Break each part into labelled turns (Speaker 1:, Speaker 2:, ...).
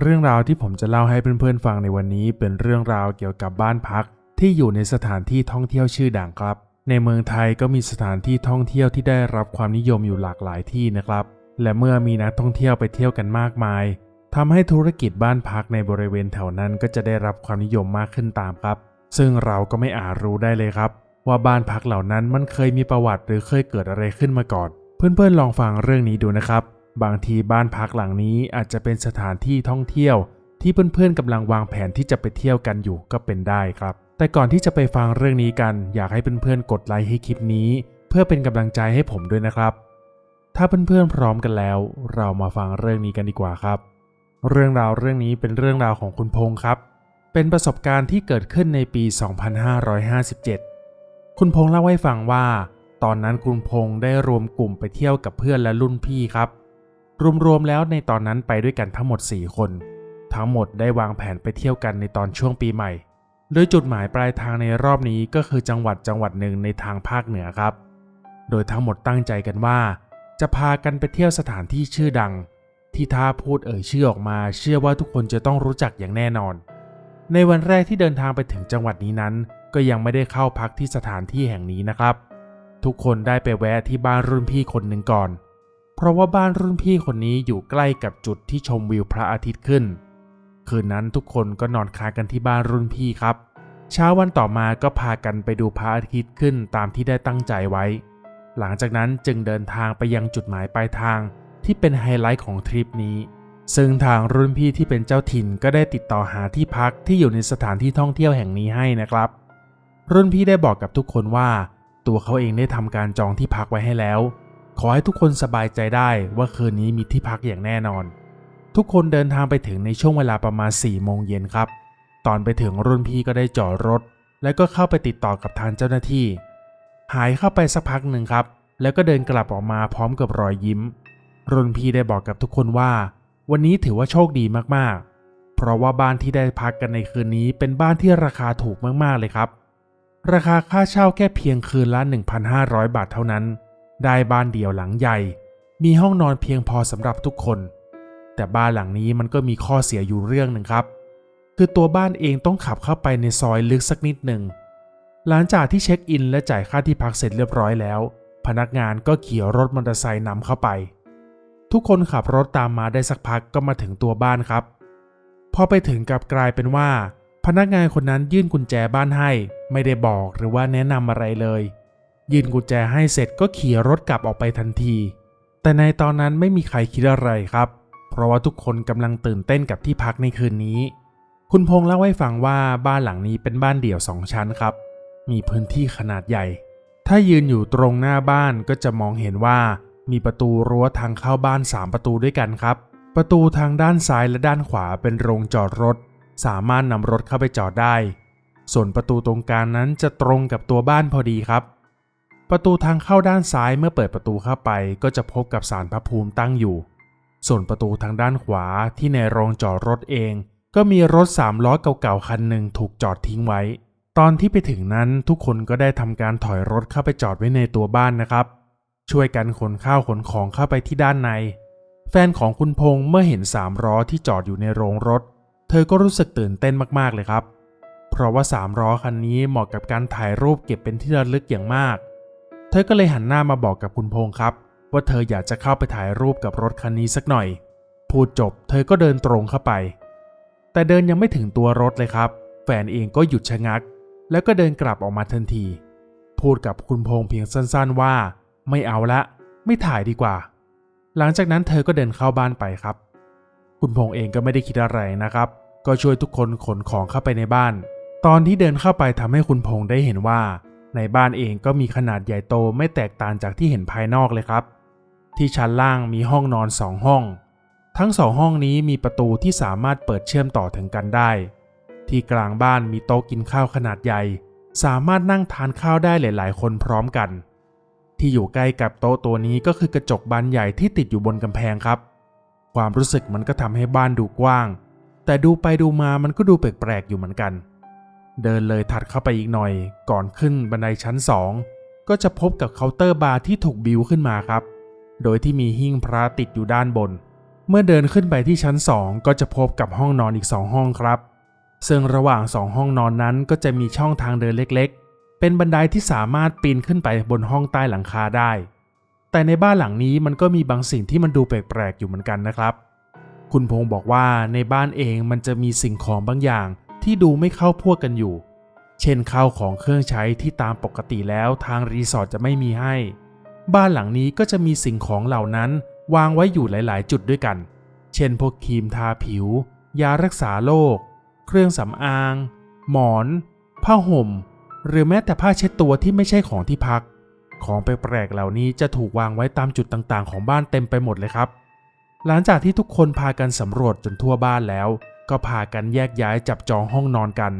Speaker 1: เรื่องราวที่ผมจะเล่าให้เพื่อนๆฟังในวันนี้เป็นเรื่องราวเกี่ยวกับบ้านพัก ที่อยู่ในสถานที่ท่องเที่ยวชื่อดังครับ ในเมืองไทยก็มีสถานที่ท่องเที่ยวที่ได้รับความนิยมอยู่หลากหลายที่นะครับ และเมื่อมีนักท่องเที่ยวไปเที่ยวกันมากมายทำให้ธุรกิจบ้านพักในบริเวณแถวนั้นก็จะได้รับความนิยมมากขึ้นตามครับ ซึ่งเราก็ไม่อาจรู้ได้เลยครับ ว่าบ้านพักเหล่านั้นมันเคยมีประวัติหรือเคยเกิดอะไรขึ้นมาก่อน เพื่อนๆลองฟังเรื่องนี้ดูนะครับ บางทีบ้านพักหลังนี้อาจจะเป็นสถานที่ท่องเที่ยว ที่เพื่อนๆกำลังวางแผนที่จะไปเที่ยวกันอยู่ก็เป็นได้ครับ แต่ก่อนที่จะไปฟังเรื่องนี้กัน อยากให้เพื่อนๆกดไลค์ให้คลิปนี้ เพื่อเป็นกำลังใจให้ผมด้วยนะครับ ถ้าเพื่อนๆพร้อมกันแล้ว เรามาฟังเรื่องนี้กันดีกว่าครับ เรื่องราวเรื่องนี้เป็นเรื่องราวของคุณพงษ์ครับ เป็นประสบการณ์ที่เกิดขึ้นในปี 2557 คุณพงษ์เล่าให้ฟังว่า ตอนนั้นคุณพงษ์ได้รวมกลุ่มไปเที่ยวกับเพื่อนและรุ่นพี่ครับ รวมๆแล้วในตอนนั้นไปด้วยกันทั้งหมด 4 คน ทั้งหมดได้วางแผนไปเที่ยวกันในตอนช่วงปีใหม่ โดยจุดหมายปลายทางในรอบนี้ก็คือจังหวัดจังหวัดหนึ่งในทางภาคเหนือครับ โดยทั้งหมดตั้งใจกันว่า จะพากันไปเที่ยวสถานที่ชื่อดัง ที่ถ้าพูดเอ่ยชื่อออกมา เชื่อว่าทุกคนจะต้องรู้จักอย่างแน่นอน ในวันแรกที่เดินทางไปถึงจังหวัดนี้นั้น ก็ยังไม่ได้เข้าพักที่สถานที่แห่งนี้นะครับ ทุกคนได้ไปแวะที่บ้านรุ่นพี่คนหนึ่งก่อน เพราะว่าบ้านรุ่นพี่คนนี้อยู่ใกล้กับจุดที่ชมวิวพระอาทิตย์ขึ้น คืนนั้นทุกคนก็นอนค้างกันที่บ้านรุ่นพี่ครับ เช้าวันต่อมาก็พากันไปดูพระอาทิตย์ขึ้นตามที่ได้ตั้งใจไว้ หลังจากนั้นจึงเดินทางไปยังจุดหมายปลายทางที่เป็นไฮไลท์ของทริปนี้ ซึ่งทางรุ่นพี่ที่เป็นเจ้าถิ่นก็ได้ติดต่อหาที่พักที่อยู่ในสถานที่ท่องเที่ยวแห่งนี้ให้นะครับ รุ่นพี่ได้บอกกับทุกคนว่า ตัวเขาเองได้ทำการจองที่พักไว้ให้แล้ว ขอให้ทุกคนสบายใจได้ว่าคืนนี้มีที่พักอย่างแน่นอน ทุกคนเดินทางไปถึงในช่วงเวลาประมาณ4โมงเย็นครับ ตอนไปถึงรุ่นพี่ก็ได้จอดรถ แล้วก็เข้าไปติดต่อกับทางเจ้าหน้าที่ หายเข้าไปสักพักหนึ่งครับ แล้วก็เดินกลับออกมาพร้อมกับรอยยิ้ม รุ่นพี่ได้บอกกับทุกคนว่า วันนี้ถือว่าโชคดีมากๆ เพราะว่าบ้านที่ได้พักกันในคืนนี้เป็นบ้านที่ราคาถูกมากๆเลยครับ ราคาค่าเช่าแค่เพียงคืนละ 1,500 บาทเท่านั้น ได้บ้านเดี่ยวหลังใหญ่ มีห้องนอนเพียงพอสำหรับทุกคน แต่บ้านหลังนี้มันก็มีข้อเสียอยู่เรื่องหนึ่งครับ คือตัวบ้านเองต้องขับเข้าไปในซอยลึกสักนิดหนึ่งหลังจากที่เช็คอินและจ่ายค่าที่พักเสร็จเรียบร้อยแล้ว พนักงานก็ขี่รถมอเตอร์ไซค์นำเข้าไป ทุกคนขับรถตามมาได้สักพักก็มาถึงตัวบ้านครับ พอไปถึงกับกลายเป็นว่า พนักงานคนนั้นยื่นกุญแจบ้านให้ ไม่ได้บอกหรือว่าแนะนำอะไรเลย ยื่นกุญแจให้เสร็จก็ขี่รถกลับออกไปทันที แต่ในตอนนั้นไม่มีใครคิดอะไรครับ เพราะว่าทุกคนกำลังตื่นเต้นกับที่พักในคืนนี้ คุณพงษ์เล่าให้ฟังว่าบ้านหลังนี้เป็นบ้านเดี่ยวสองชั้นครับ มีพื้นที่ขนาดใหญ่ ถ้ายืนอยู่ตรงหน้าบ้านก็จะมองเห็นว่า มีประตูรั้วทางเข้าบ้าน 3 ประตูด้วยกันครับ ประตูทางด้านซ้ายและด้านขวาเป็นโรงจอดรถ สามารถนำรถเข้าไปจอดได้ ส่วนประตูตรงกลางนั้นจะตรงกับตัวบ้านพอดีครับ ประตูทางเข้าด้านซ้ายเมื่อเปิดประตูเข้าไป ก็จะพบกับศาลพระภูมิตั้งอยู่ ส่วนประตูทางด้านขวาที่ในโรงจอดรถเอง ก็มีรถสามล้อเก่าๆคันหนึ่งถูกจอดทิ้งไว้ ตอนที่ไปถึงนั้นทุกคนก็ได้ทำการถอยรถเข้าไปจอดไว้ในตัวบ้านนะครับ ช่วยกันขนข้าวขนของเข้าไปที่ด้านใน แฟนของคุณพงษ์เมื่อเห็นสามล้อที่จอดอยู่ในโรงรถ เธอก็รู้สึกตื่นเต้นมากๆเลยครับ เพราะว่าสามล้อคันนี้เหมาะกับการถ่ายรูปเก็บเป็นที่ระลึกอย่างมาก เธอก็เลยหันหน้ามาบอกกับคุณพงษ์ครับ ว่าเธออยากจะเข้าไปถ่ายรูปกับรถคันนี้สักหน่อย พูดจบเธอก็เดินตรงเข้าไป แต่เดินยังไม่ถึงตัวรถเลยครับ แฟนเองก็หยุดชะงัก แล้วก็เดินกลับออกมาทันที พูดกับคุณพงษ์เพียงสั้นๆว่า ไม่เอาละ ไม่ถ่ายดีกว่า หลังจากนั้นเธอก็เดินเข้าบ้านไปครับ คุณพงษ์เองก็ไม่ได้คิดอะไรนะครับ ก็ช่วยทุกคนขนของเข้าไปในบ้าน ตอนที่เดินเข้าไปทำให้คุณพงษ์ได้เห็นว่า ในบ้านเองก็มีขนาดใหญ่โตไม่แตกต่างจากที่เห็นภายนอกเลยครับ ที่ชั้นล่างมีห้องนอนสองห้อง ทั้งสองห้องนี้มีประตูที่สามารถเปิดเชื่อมต่อถึงกันได้ ที่กลางบ้านมีโต๊ะกินข้าวขนาดใหญ่ สามารถนั่งทานข้าวได้หลาย ๆ คนพร้อมกัน ที่อยู่ใกล้กับโต๊ะตัวนี้ก็คือกระจกบานใหญ่ที่ติดอยู่บนกำแพงครับ ความรู้สึกมันก็ทำให้บ้านดูกว้าง แต่ดูไปดูมามันก็ดูแปลกๆอยู่เหมือนกัน เดินเลยถัดเข้าไปอีกหน่อย ก่อนขึ้นบันไดชั้นสองก็จะพบกับเคาน์เตอร์บาร์ที่ถูกบิวขึ้นมาครับ โดยที่มีหิ้งพระติดอยู่ด้านบน เมื่อเดินขึ้นไปที่ชั้นสองก็จะพบกับห้องนอนอีกสองห้องครับ ซึ่งระหว่างสองห้องนอนนั้นก็จะมีช่องทางเดินเล็กๆ เป็นบันไดที่สามารถปีนขึ้นไปบนห้องใต้หลังคาได้ แต่ในบ้านหลังนี้มันก็มีบางสิ่งที่มันดูแปลกๆอยู่เหมือนกันนะครับ คุณพงศ์บอกว่าในบ้านเองมันจะมีสิ่งของบางอย่าง ที่ดูไม่เข้าพวกกันอยู่ เช่นข้าวของเครื่องใช้ที่ตามปกติแล้วทางรีสอร์ทจะไม่มีให้ บ้านหลังนี้ก็จะมีสิ่งของเหล่านั้นวางไว้อยู่หลาย ๆ จุดด้วยกัน เช่นพวกครีมทาผิว ยารักษาโรค เครื่องสำอาง หมอน ผ้าห่ม หรือแม้แต่ผ้าเช็ดตัวที่ไม่ใช่ของที่พัก ของแปลกๆเหล่านี้จะถูกวางไว้ตามจุดต่าง ๆ ของบ้านเต็มไปหมดเลยครับ หลังจากที่ทุกคนพากันสำรวจจนทั่วบ้านแล้ว ก็พากันแยกย้ายจับจองห้องนอนกัน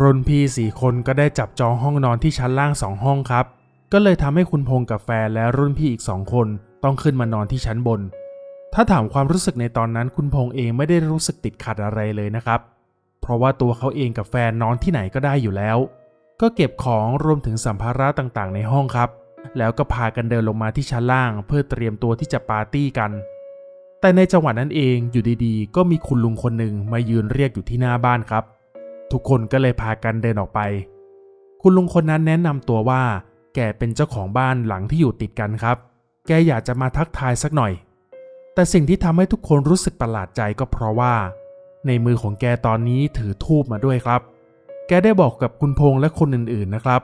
Speaker 1: รุ่นพี่สี่คนก็ได้จับจองห้องนอนที่ชั้นล่างสองห้องครับ ก็เลยทำให้คุณพงษ์กับแฟนและรุ่นพี่อีกสองคนต้องขึ้นมานอนที่ชั้นบน ถ้าถามความรู้สึกในตอนนั้นคุณพงษ์เองไม่ได้รู้สึกติดขัดอะไรเลยนะครับ เพราะว่าตัวเขาเองกับแฟนนอนที่ไหนก็ได้อยู่แล้ว ก็เก็บของรวมถึงสัมภาระต่างๆ ในห้องครับ แล้วก็พากันเดินลงมาที่ชั้นล่าง เพื่อเตรียมตัวที่จะปาร์ตี้กัน แต่ในจังหวะนั้นเองอยู่ดีๆ ก็มีคุณลุงคนหนึ่งมายืนเรียกอยู่ที่หน้าบ้านครับ ทุกคนก็เลยพากันเดินออกไป คุณลุงคนนั้นแนะนำตัวว่า แกเป็นเจ้าของบ้านหลังที่อยู่ติดกันครับ แกอยากจะมาทักทายสักหน่อย แต่สิ่งที่ทำให้ทุกคนรู้สึกประหลาดใจก็เพราะว่า ในมือของแกตอนนี้ถือทูบมาด้วยครับ แกได้บอกกับคุณพงษ์และคนอื่นๆนะครับ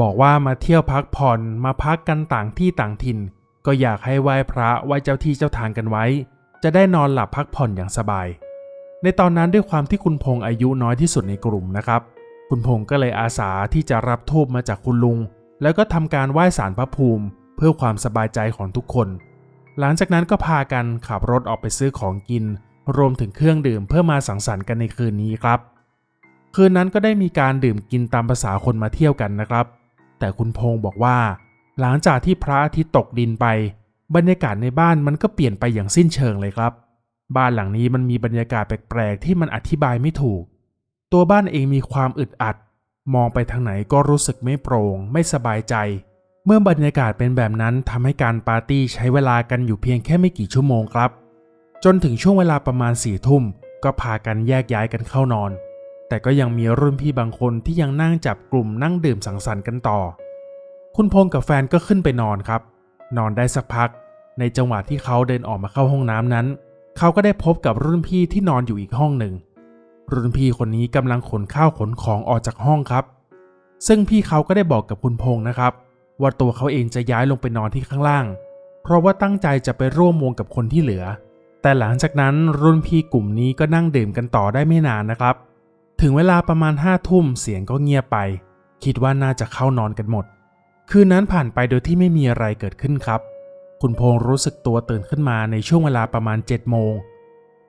Speaker 1: บอกว่ามาเที่ยวพักผ่อนมาพักกันต่างที่ต่างถิ่น ก็อยากให้ไหว้พระไหว้เจ้าที่เจ้าทางกันไว้ จะได้นอนหลับพักผ่อนอย่างสบาย ในตอนนั้นด้วยความที่คุณพงษ์อายุน้อยที่สุดในกลุ่มนะครับ คุณพงษ์ก็เลยอาสาที่จะรับทูบมาจากคุณลุง แล้วก็ทำการไหว้สารพระภูมิ เพื่อความสบายใจของทุกคน หลังจากนั้นก็พากันขับรถออกไปซื้อของกิน รวมถึงเครื่องดื่มเพื่อมาสังสรรค์กันในคืนนี้ครับ คืนนั้นก็ได้มีการดื่มกินตามภาษาคนมาเที่ยวกันนะครับ แต่คุณพงษ์บอกว่า หลังจากที่พระอาทิตย์ตกดินไป บรรยากาศในบ้านมันก็เปลี่ยนไปอย่างสิ้นเชิงเลยครับ บ้านหลังนี้มันมีบรรยากาศแปลกๆที่มันอธิบายไม่ถูก ตัวบ้านเองมีความอึดอัด มองไปทางไหนก็รู้สึกไม่โปร่งไม่สบายใจ เมื่อบรรยากาศเป็นแบบนั้นทำให้การปาร์ตี้ใช้เวลากันอยู่เพียงแค่ไม่กี่ชั่วโมงครับ จนถึงช่วงเวลาประมาณสี่ทุ่มก็พากันแยกย้ายกันเข้านอน แต่ก็ยังมีรุ่นพี่บางคนที่ยังนั่งจับกลุ่มนั่งดื่มสังสรรค์กันต่อ คุณพงษ์กับแฟนก็ขึ้นไปนอนครับ นอนได้สักพัก ในจังหวะที่เขาเดินออกมาเข้าห้องน้ำนั้น เขาก็ได้พบกับรุ่นพี่ที่นอนอยู่อีกห้องหนึ่ง รุ่นพี่คนนี้กำลังขนข้าวขนของออกจากห้องครับ ซึ่งพี่เขาก็ได้บอกกับคุณพงษ์นะครับ ว่าตัวเขาเองจะย้ายลงไปนอนที่ข้างล่าง เพราะว่าตั้งใจจะไปร่วมวงกับคนที่เหลือ แต่หลังจากนั้นรุ่นพี่กลุ่มนี้ก็นั่งดื่มกันต่อได้ไม่นานนะครับ ถึงเวลาประมาณห้าทุ่มเสียงก็เงียบไป คิดว่าน่าจะเข้านอนกันหมด คืนนั้นผ่านไปโดยที่ไม่มีอะไรเกิดขึ้นครับ คุณพงษ์รู้สึกตัวตื่นขึ้นมาในช่วงเวลาประมาณ7จ็ดโมง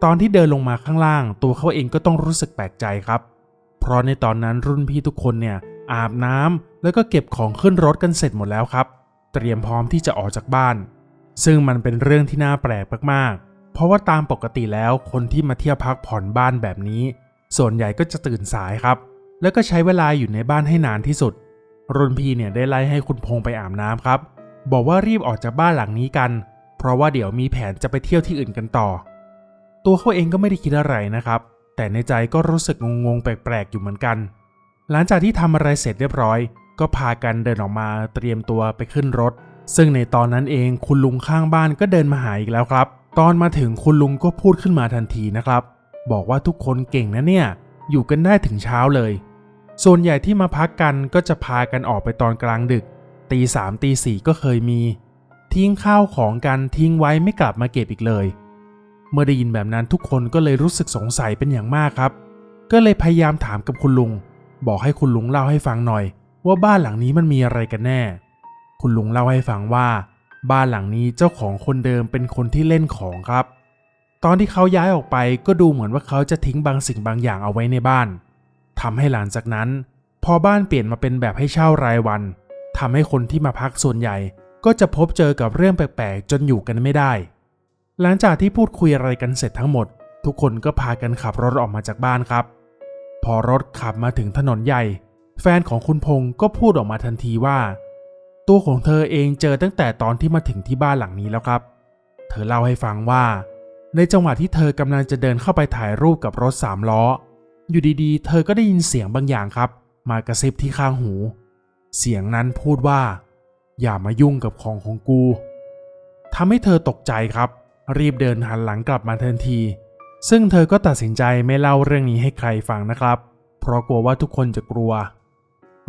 Speaker 1: ตอนที่เดินลงมาข้างล่าง ตัวเขาเองก็ต้องรู้สึกแปลกใจครับ เพราะในตอนนั้นรุ่นพี่ทุกคนเนี่ยอาบน้ำแล้วก็เก็บของขึ้นรถกันเสร็จหมดแล้วครับ เตรียมพร้อมที่จะออกจากบ้าน ซึ่งมันเป็นเรื่องที่น่าแปลกมากๆ เพราะว่าตามปกติแล้วคนที่มาเที่ยวพักผ่อนบ้านแบบนี้ ส่วนใหญ่ก็จะตื่นสายครับ แล้วก็ใช้เวลาอยู่ในบ้านให้นานที่สุด รุ่นพี่เนี่ยได้ไล่ให้คุณพงษ์ไปอาบน้ำครับ บอกว่ารีบออกจากบ้านหลังนี้กัน เพราะว่าเดี๋ยวมีแผนจะไปเที่ยวที่อื่นกันต่อ ตัวเขาเองก็ไม่ได้คิดอะไรนะครับ แต่ในใจก็รู้สึกงงๆแปลกๆอยู่เหมือนกัน หลังจากที่ทำอะไรเสร็จเรียบร้อย ก็พากันเดินออกมาเตรียมตัวไปขึ้นรถ ซึ่งในตอนนั้นเองคุณลุงข้างบ้านก็เดินมาหาอีกแล้วครับ ตอนมาถึงคุณลุงก็พูดขึ้นมาทันทีนะครับ บอกว่าทุกคนเก่งนะเนี่ย อยู่กันได้ถึงเช้าเลย ส่วนใหญ่ที่มาพักกันก็จะพากันออกไปตอนกลางดึก ตีสามตีสี่ก็เคยมี ทิ้งข้าวของกันทิ้งไว้ไม่กลับมาเก็บอีกเลย เมื่อได้ยินแบบนั้นทุกคนก็เลยรู้สึกสงสัยเป็นอย่างมากครับ ก็เลยพยายามถามกับคุณลุง บอกให้คุณลุงเล่าให้ฟังหน่อย ว่าบ้านหลังนี้มันมีอะไรกันแน่ คุณลุงเล่าให้ฟังว่า บ้านหลังนี้เจ้าของคนเดิมเป็นคนที่เล่นของครับ ตอนที่เขาย้ายออกไปก็ดูเหมือนว่าเขาจะทิ้งบางสิ่งบางอย่างเอาไว้ในบ้านทำให้หลังจากนั้น พอบ้านเปลี่ยนมาเป็นแบบให้เช่ารายวัน ทำให้คนที่มาพักส่วนใหญ่ ก็จะพบเจอกับเรื่องแปลกๆ จนอยู่กันไม่ได้ หลังจากที่พูดคุยอะไรกันเสร็จทั้งหมด ทุกคนก็พากันขับรถออกมาจากบ้านครับ พอรถขับมาถึงถนนใหญ่ แฟนของคุณพงศ์ก็พูดออกมาทันทีว่า ตัวของเธอเองเจอตั้งแต่ตอนที่มาถึงที่บ้านหลังนี้แล้วครับ เธอเล่าให้ฟังว่า ในจังหวะที่เธอกำลังจะเดินเข้าไปถ่ายรูปกับรถสามล้อ อยู่ดีๆ เธอก็ได้ยินเสียงบางอย่างครับ มากระซิบที่ข้างหู เสียงนั้นพูดว่า อย่ามายุ่งกับของของกูทำให้เธอตกใจครับ รีบเดินหันหลังกลับมาทันที ซึ่งเธอก็ตัดสินใจไม่เล่าเรื่องนี้ให้ใครฟังนะครับ เพราะกลัวว่าทุกคนจะกลัว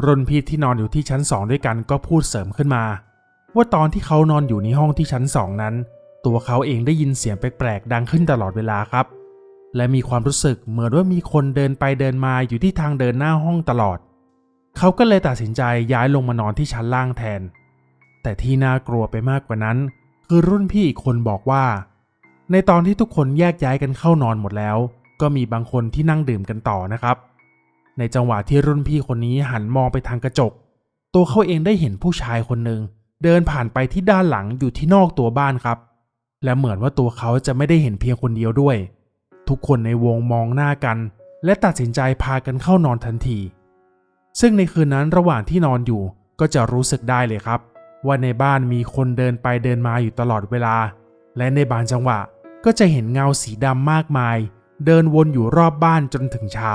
Speaker 1: รุ่นพี่ที่นอนอยู่ที่ชั้นสองด้วยกันก็พูดเสริมขึ้นมา ว่าตอนที่เขานอนอยู่ในห้องที่ชั้นสองนั้น ตัวเขาเองได้ยินเสียงแปลกๆดังขึ้นตลอดเวลาครับ และมีความรู้สึกเหมือนว่ามีคนเดินไปเดินมาอยู่ที่ทางเดินหน้าห้องตลอด เขาก็เลยตัดสินใจย้ายลงมานอนที่ชั้นล่างแทน แต่ที่น่ากลัวไปมากกว่านั้น คือรุ่นพี่อีกคนบอกว่า ในตอนที่ทุกคนแยกย้ายกันเข้านอนหมดแล้ว ก็มีบางคนที่นั่งดื่มกันต่อนะครับ ในจังหวะที่รุ่นพี่คนนี้หันมองไปทางกระจก ตัวเขาเองได้เห็นผู้ชายคนหนึ่งเดินผ่านไปที่ด้านหลังอยู่ที่นอกตัวบ้านครับ และเหมือนว่าตัวเขาจะไม่ได้เห็นเพียงคนเดียวด้วย ทุกคนในวงมองหน้ากัน และตัดสินใจพากันเข้านอนทันที ซึ่งในคืนนั้นระหว่างที่นอนอยู่ก็จะรู้สึกได้เลยครับ ว่าในบ้านมีคนเดินไปเดินมาอยู่ตลอดเวลา และในบางจังหวะก็จะเห็นเงาสีดำมากมาย เดินวนอยู่รอบบ้านจนถึงเช้า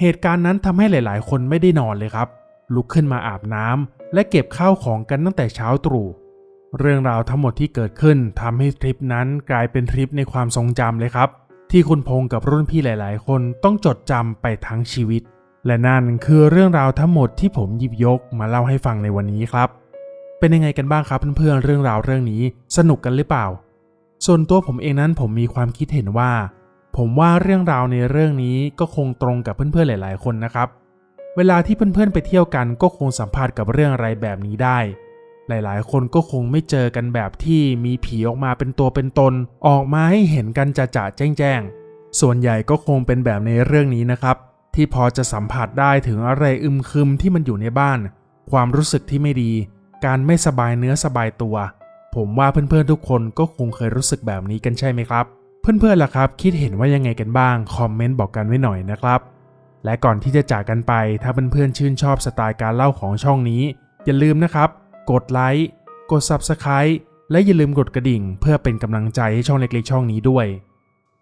Speaker 1: เหตุการณ์นั้นทำให้หลาย ๆ คนไม่ได้นอนเลยครับ ลุกขึ้นมาอาบน้ำและเก็บข้าวของกันตั้งแต่เช้าตรู่เรื่องราวทั้งหมดที่เกิดขึ้นทำให้ทริปนั้นกลายเป็นทริปในความทรงจำเลยครับ ที่คุณพงษ์กับรุ่นพี่หลาย ๆ คนต้องจดจำไปทั้งชีวิต และนั่นคือเรื่องราวทั้งหมดที่ผมหยิบยกมาเล่าให้ฟังในวันนี้ครับ เป็นยังไงกันบ้างครับเพื่อนๆเรื่องราวเรื่องนี้สนุกกันหรือเปล่า ส่วนตัวผมเองนั้นผมมีความคิดเห็นว่า ผมว่าเรื่องราวในเรื่องนี้ก็คงตรงกับเพื่อนๆหลาย ๆ คนนะครับ เวลาที่เพื่อนๆไปเที่ยวกันก็คงสัมผัสกับเรื่องอะไรแบบนี้ได้ หลายๆ คนก็คงไม่เจอกันแบบที่มีผีออกมาเป็นตัวเป็นตน ออกมาให้เห็นกันจะจะแจ้งแจ้งส่วนใหญ่ก็คงเป็นแบบในเรื่องนี้นะครับ ที่พอจะสัมผัสได้ถึงอะไรอึมครึมที่มันอยู่ในบ้าน ความรู้สึกที่ไม่ดี การไม่สบายเนื้อสบายตัว ผมว่าเพื่อนๆทุกคนก็คงเคยรู้สึกแบบนี้กันใช่ไหมครับ เพื่อนๆล่ะครับ คิดเห็นว่ายังไงกันบ้าง คอมเมนต์บอกกันไว้หน่อยนะครับ และก่อนที่จะจากกันไป ถ้าเพื่อนๆชื่นชอบสไตล์การเล่าของช่องนี้ อย่าลืมนะครับ กดไลค์กด Subscribe และอย่าลืมกดกระดิ่ง เพื่อเป็นกำลังใจให้ช่องเล็กๆช่องนี้ด้วย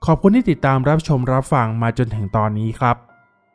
Speaker 1: ขอบคุณที่ติดตามรับชมรับฟังมาจนถึงตอนนี้ครับ